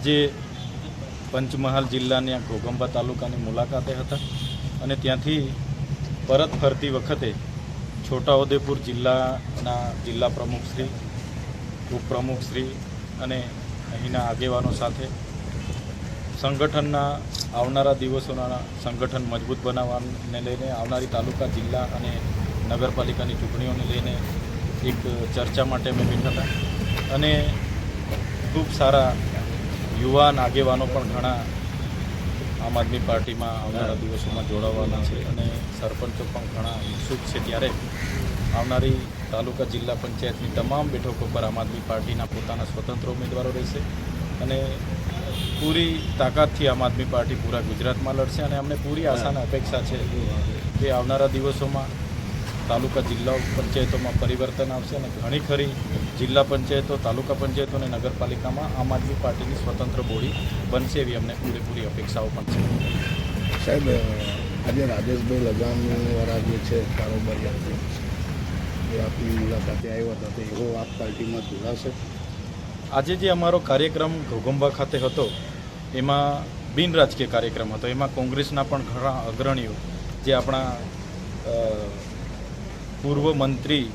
આજે પંચમહાલ જિલ્લાની આ ઘોગંબા તાલુકાની મુલાકાતે હતા અને ત્યાંથી પરત ફરતી વખતે છોટાઉદેપુર જિલ્લાના જિલ્લા પ્રમુખશ્રી ઉપપ્રમુખશ્રી અને અહીંના આગેવાનો સાથે સંગઠનના આવનારા દિવસોના સંગઠન મજબૂત બનાવવાને લઈને આવનારી તાલુકા, જિલ્લા અને નગરપાલિકાની ચૂંટણીઓને લઈને એક ચર્ચા માટે અમે બેઠા હતા. અને ખૂબ સારા યુવાન આગેવાનો પણ ઘણા આમ આદમી પાર્ટીમાં આવનારા દિવસોમાં જોડાવાના છે અને સરપંચો પણ ઘણા ઉત્સુક છે. ત્યારે આવનારી તાલુકા જિલ્લા પંચાયતની તમામ બેઠકો પર આમ આદમી પાર્ટીના પોતાના સ્વતંત્ર ઉમેદવારો રહેશે અને પૂરી તાકાતથી આમ આદમી પાર્ટી પૂરા ગુજરાતમાં લડશે અને અમને પૂરી આશાના અપેક્ષા છે કે આવનારા દિવસોમાં તાલુકા જિલ્લા પંચાયતોમાં પરિવર્તન આવશે અને ઘણી ખરી જિલ્લા પંચાયતો તાલુકા પંચાયતો અને નગરપાલિકામાં આમ આદમી પાર્ટીની સ્વતંત્ર બોડી બનશે એવી અમને પૂરેપૂરી અપેક્ષાઓ પણ છે. સાહેબ આજે રાજેશભાઈ લગામવાળા જે છે કારોબારી એ આપની મુલાકાતે આવ્યા હતા તો એવો આપ પાર્ટીમાં જોડાશે? આજે જે અમારો કાર્યક્રમ ઘોગંબા ખાતે હતો એમાં બિન રાજકીય કાર્યક્રમ હતો. એમાં કોંગ્રેસના પણ ઘણા અગ્રણીઓ જે આપણા પૂર્વ મંત્રી,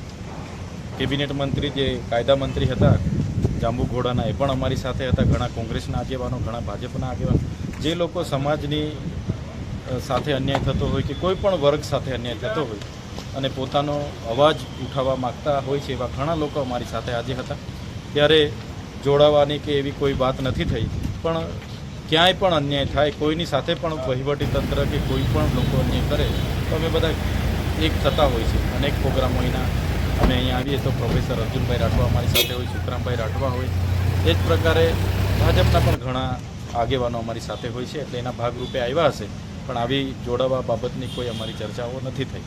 કેબિનેટ મંત્રી જે કાયદા મંત્રી હતા, જાંબુ ઘોડાના, એ પણ અમારી સાથે હતા. ઘણા કોંગ્રેસના આગેવાનો, ઘણા ભાજપના આગેવાનો. જે લોકો સમાજની સાથે અન્યાય થતો હોય કે કોઈ પણ વર્ગ સાથે અન્યાય થતો હોય અને પોતાનો અવાજ ઉઠાવવા માગતા હોય છે એવા ઘણા લોકો અમારી સાથે આજે હતા. ત્યારે જોડાવાની કે એવી કોઈ વાત નથી થઈ, પણ ક્યાંય પણ અન્યાય થાય, કોઈની સાથે પણ વહીવટી તંત્ર કે કોઈ પણ લોકો અન્યાય કરે, તો અમે બધા એક થતા હોય છે. અનેક પ્રોગ્રામ અહીંના અમે અહીંયા આવીએ તો પ્રોફેસર અર્જુનભાઈ રાઠવા અમારી સાથે હોય, સુખરામભાઈ રાઠવા હોય. એ જ પ્રકારે ભાજપના પણ ઘણા આગેવાનો અમારી સાથે હોય છે, એટલે એના ભાગરૂપે આવ્યા હશે. પણ આવી જોડાવા બાબતની કોઈ અમારી ચર્ચાઓ નથી થઈ.